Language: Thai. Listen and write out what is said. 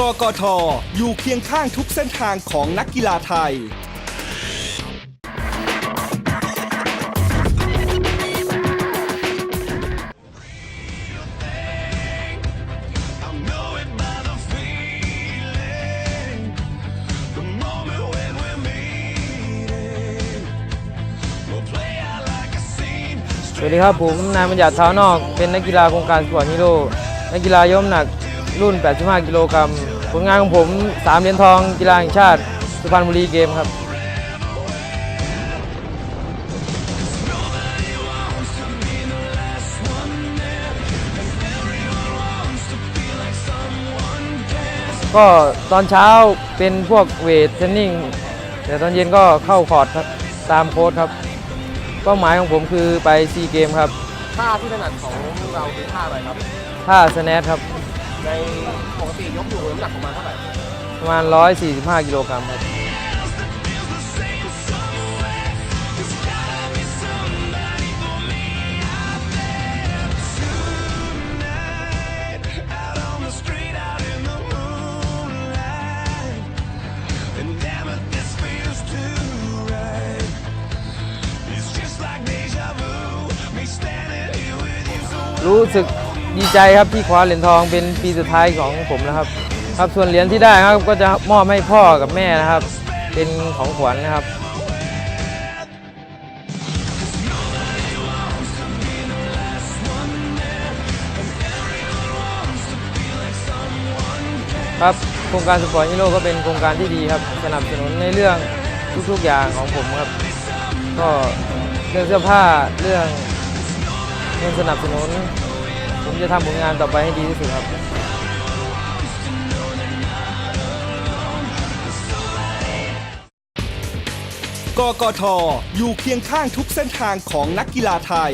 กกทอยู่เคียงข้างทุกเส้นทางของนักกีฬาไทย สวัสดีครับผมนายบัญญัติเท้านอกเป็นนักกีฬาโครงการสปอร์ตฮีโร่นักกีฬายกน้ำหนัก รุ่น 85 กิโลกรัมผลงานของผม 3 เหรียญทองกีฬาแห่งชาติ สุพรรณบุรีเกมครับ ก็ตอนเช้าเป็นพวกเวทเทรนนิ่ง แต่ตอนเย็นก็เข้าคอร์ดครับตามโค้ชครับ เป้าหมายของผมคือไปซีเกมครับ ท่าที่ถนัดของเราคือท่าอะไรครับ ท่าสแนทครับ ในปกติยกอยู่น้ำหนักประมาณเท่าไหร่ประมาณ 145 กิโลกรัมครับ รู้สึก ดีใจครับที่คว้าเหรียญทองเป็นปีสุดท้ายของผมนะครับ ครับส่วนเหรียญที่ได้ครับก็จะมอบให้พ่อกับแม่นะครับ เป็นของขวัญนะครับครับโครงการสปอร์ตฮีโร่ก็เป็นโครงการที่ดีครับสนับสนุนในเรื่องทุกๆอย่างของผมครับ ก็เรื่องเสื้อผ้าเรื่องเงินสนับสนุน ผมจะทำผลงานต่อไปให้ดีที่สุดครับกกทอยู่เคียงข้างทุกเส้นทางของนักกีฬาไทย